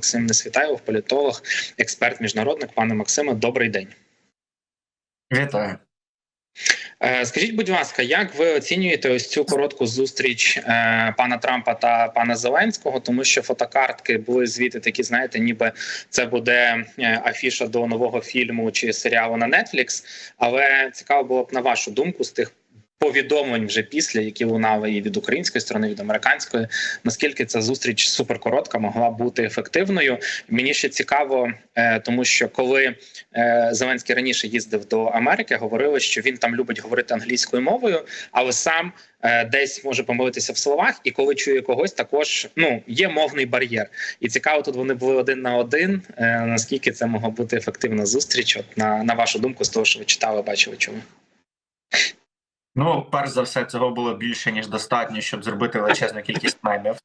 Максим Несвітаєв, політолог, експерт, міжнародник. Пане Максиме, добрий день. Вітаю. Е, скажіть, будь ласка, як ви оцінюєте ось цю коротку зустріч е, пана Трампа та пана Зеленського? Тому що фотокартки були звідти такі, знаєте, ніби це буде е, афіша до нового фільму чи серіалу на Netflix. Але цікаво було б на вашу думку з тих повідомлень вже після, які лунали і від української сторони, від американської, наскільки ця зустріч суперкоротка могла бути ефективною. Мені ще цікаво, е, тому що коли е, Зеленський раніше їздив до Америки, говорили, що він там любить говорити англійською мовою, але сам е, десь може помилитися в словах, і коли чує когось, також ну є мовний бар'єр. І цікаво, тут вони були один на один. Наскільки це могла бути ефективна зустріч? От на, на вашу думку, з того, що ви читали, бачили, чули? Ну, перш за все, цього було більше ніж достатньо, щоб зробити величезну кількість мемів.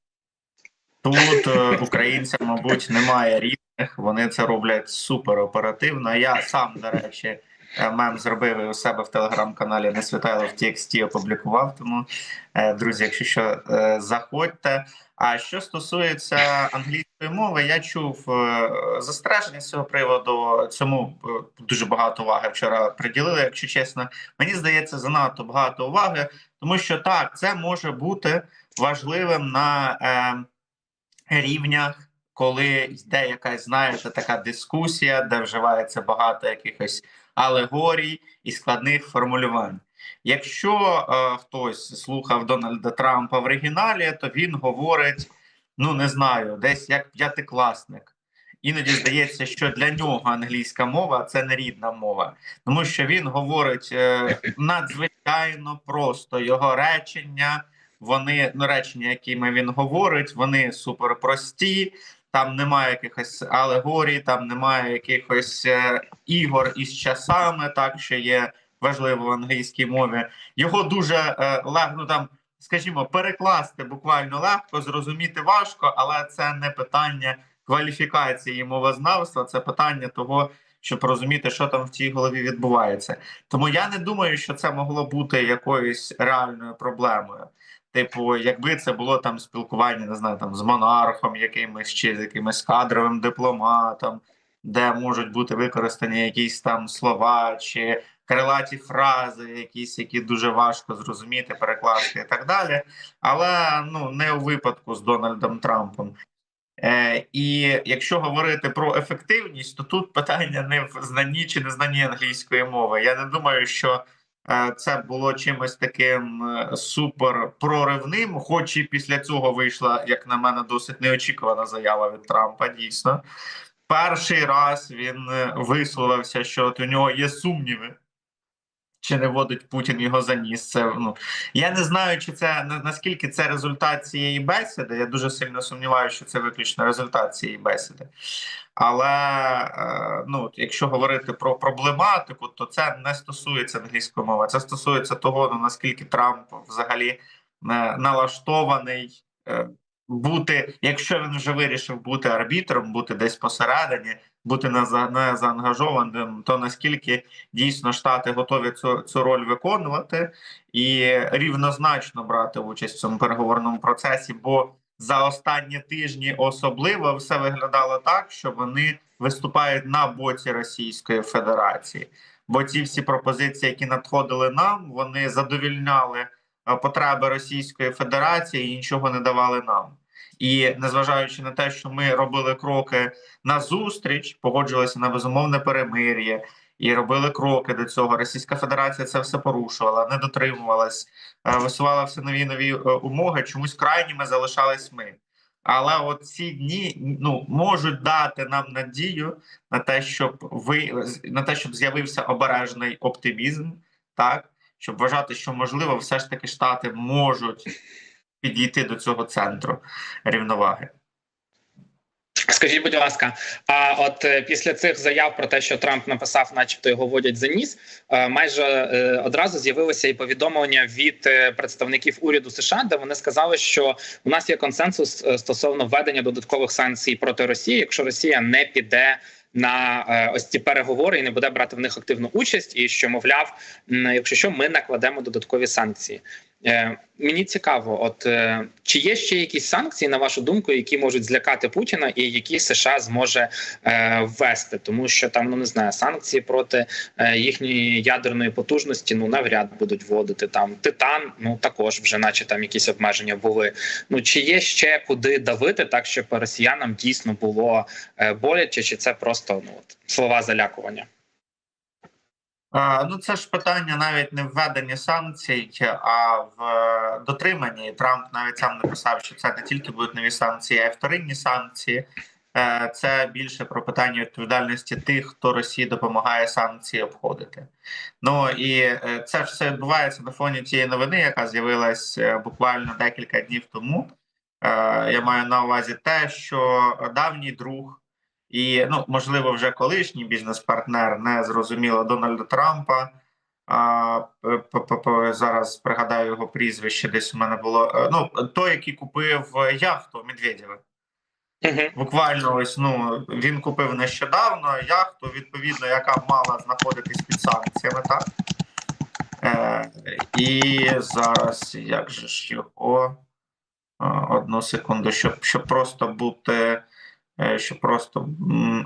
Тут е, українцям, мабуть, немає рівних. Вони це роблять супер оперативно. Я сам, до речі, мем зробив у себе в телеграм-каналі Несвітайло в TXT опублікував. Тому, е, друзі, якщо що, е, заходьте. А що стосується англійської мови, я чув е, застереження з цього приводу. Цьому е, дуже багато уваги вчора приділили, якщо чесно. Мені здається, занадто багато уваги, тому що так, це може бути важливим на е, рівнях, коли йде якась, знаєте, така дискусія, де вживається багато якихось алегорій і складних формулювань. Якщо е, хтось слухав Дональда Трампа в оригіналі, то він говорить: ну не знаю, десь як п'ятикласник. Іноді здається, що для нього англійська мова це не рідна мова, тому що він говорить е, надзвичайно просто його речення. Вони ну речення, якими він говорить, вони суперпрості. Там немає якихось алегорій, там немає якихось е, ігор із часами, так що є важливо в англійській мові. Його дуже е, легко там, скажімо, перекласти буквально легко, зрозуміти важко, але це не питання кваліфікації мовознавства, це питання того. Щоб розуміти, що там в цій голові відбувається, тому я не думаю, що це могло бути якоюсь реальною проблемою. Типу, якби це було там спілкування, не знаю, там з монархом, якимось чи з якимось кадровим дипломатом, де можуть бути використані якісь там слова чи крилаті фрази, якісь які дуже важко зрозуміти, перекласти і так далі. Але ну не у випадку з Дональдом Трампом. Е, І якщо говорити про ефективність, то тут питання не в знанні чи незнанні англійської мови. Я не думаю, що це було чимось таким е, супер проривним, хоч і після цього вийшла, як на мене, досить неочікувана заява від Трампа. Дійсно, перший раз він е, висловився, що от у нього є сумніви чи не водить Путін його за ніс. Це ну я не знаю, чи це наскільки це результат цієї бесіди. Я дуже сильно сумніваюся, що це виключно результат цієї бесіди. Але е, ну, якщо говорити про проблематику, то це не стосується англійської мови. Це стосується того, ну, наскільки Трамп взагалі е, налаштований. Е, бути, якщо він вже вирішив бути арбітром, бути десь посередині, бути не, не заангажованим, то наскільки дійсно штати готові цю цю роль виконувати і рівнозначно брати участь в цьому переговорному процесі, бо за останні тижні особливо все виглядало так, що вони виступають на боці Російської Федерації. Бо ці всі пропозиції, які надходили нам, вони задовільняли потреби Російської Федерації і нічого не давали нам. І незважаючи на те, що ми робили кроки на зустріч, погоджувалися на безумовне перемир'я і робили кроки до цього. Російська Федерація це все порушувала, не дотримувалась, е, висувала все нові нові е, умови. Чомусь крайніми залишались ми. Але от ці дні ну можуть дати нам надію на те, щоб ви на те, щоб з'явився обережний оптимізм, так щоб вважати, що можливо, все ж таки штати можуть підійти до цього центру рівноваги. Скажіть, будь ласка, а от е, після цих заяв про те, що Трамп написав, начебто його водять за ніс, е, майже е, одразу з'явилося і повідомлення від представників уряду США, де вони сказали, що у нас є консенсус стосовно введення додаткових санкцій проти Росії, якщо Росія не піде. На ось ці переговори і не буде брати в них активну участь, і що мовляв, якщо що ми накладемо додаткові санкції. Е, Мені цікаво, от е, чи є ще якісь санкції, на вашу думку, які можуть злякати Путіна, і які США зможе е, ввести, тому що там ну не знаю, санкції проти їхньої ядерної потужності ну навряд будуть вводити там титан. Ну також вже, наче там якісь обмеження були. Ну чи є ще куди давити, так щоб росіянам дійсно було боляче, чи це просто ну от слова залякування? Ну, це ж питання навіть не введення санкцій, а в е, дотриманні. Трамп навіть сам написав, що це не тільки будуть нові санкції, а й вторинні санкції. Е, Це більше про питання відповідальності тих, хто Росії допомагає санкції обходити. Ну і е, це все відбувається на фоні тієї новини, яка з'явилась буквально декілька днів тому. Я маю на увазі те, що давній друг і ну можливо вже колишній бізнес-партнер не зрозуміло Дональда Трампа. А зараз пригадаю його прізвище. Десь у мене було е, ну той, який купив яхту Медведєва. Угу. Буквально ось ну він купив нещодавно яхту, відповідно, яка мала знаходитись під санкціями, так е, і зараз як же ж його одну секунду, щоб щоб просто бути, е, щоб просто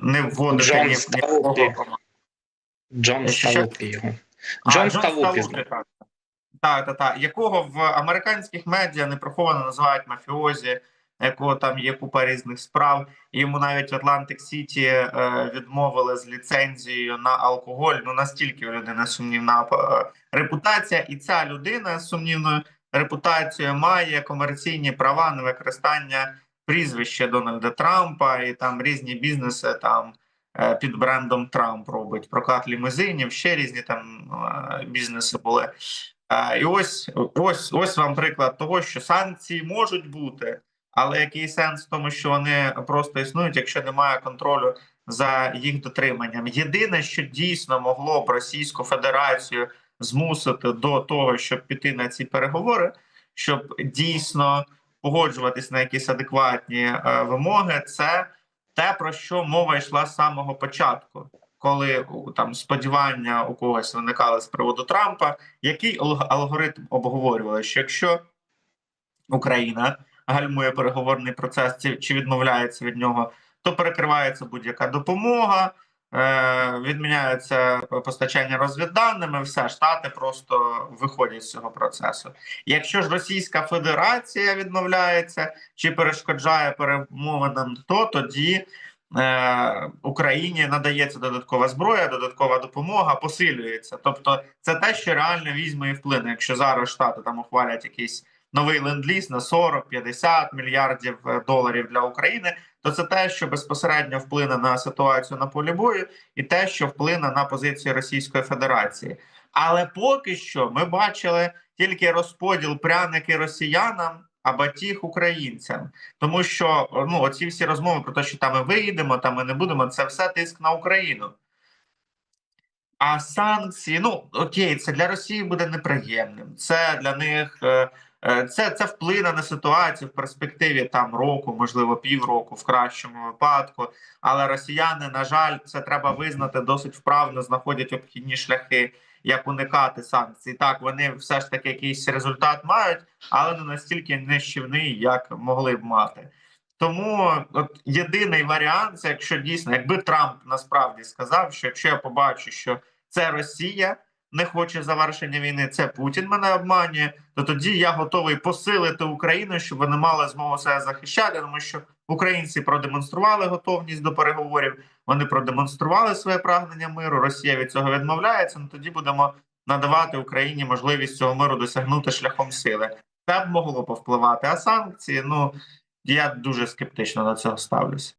не вводити Джон ні, нікого. Джон Що? Сталупі його. Джон Джон Сталупі. Сталупі, так. Так, так, так. Якого в американських медіа неприховано називають мафіозі, якого там є купа різних справ. Йому навіть в Атлантик Сіті е, відмовили з ліцензією на алкоголь. Ну настільки у людини сумнівна е, репутація, і ця людина з сумнівною репутацією має комерційні права на використання прізвища Дональда Трампа і там різні бізнеси там е, під брендом Трамп робить прокат лімузинів, ще різні там е, бізнеси були. Е, І ось ось ось вам приклад того, що санкції можуть бути, але який сенс в тому, що вони просто існують, якщо немає контролю за їх дотриманням. Єдине, що дійсно могло б Російську Федерацію змусити до того, щоб піти на ці переговори, щоб дійсно погоджуватись на якісь адекватні е, вимоги, це те, про що мова йшла з самого початку, коли там сподівання у когось виникали з приводу Трампа, який алг- алгоритм обговорювали, що якщо Україна гальмує переговорний процес чи відмовляється від нього, то перекривається будь-яка допомога. Е, відміняється постачання розвідданими, все штати просто виходять з цього процесу. Якщо ж Російська Федерація відмовляється чи перешкоджає перемовинам, то тоді е, Україні надається додаткова зброя, додаткова допомога, посилюється. Тобто, це те, що реально візьме і вплине. Якщо зараз штати там ухвалять якийсь новий ленд-ліз на 40-50 мільярдів е, доларів для України, то це те, що безпосередньо вплине на ситуацію на полі бою, і те, що вплине на позиції Російської Федерації. Але поки що ми бачили тільки розподіл пряники росіянам або тих українцям, тому що ну оці всі розмови про те, що там ми виїдемо, там ми не будемо, це все тиск на Україну. А санкції, ну окей, це для Росії буде неприємним. Це для них е, це, це вплине на ситуацію в перспективі там року, можливо, півроку, в кращому випадку. Але росіяни, на жаль, це треба визнати досить вправно, знаходять обхідні шляхи, як уникати санкцій. Так, вони все ж таки якийсь результат мають, але не настільки нищівний, як могли б мати. Тому от єдиний варіант, це якщо дійсно, якби Трамп насправді сказав, що якщо я побачу, що це Росія не хоче завершення війни, це Путін мене обманює, то тоді я готовий посилити Україну, щоб вони мали змогу себе захищати, тому що українці продемонстрували готовність до переговорів, вони продемонстрували своє прагнення миру. Росія від цього відмовляється. Ну тоді будемо надавати Україні можливість цього миру досягнути шляхом сили. Це б могло повпливати. А санкції, ну я дуже скептично до цього ставлюся.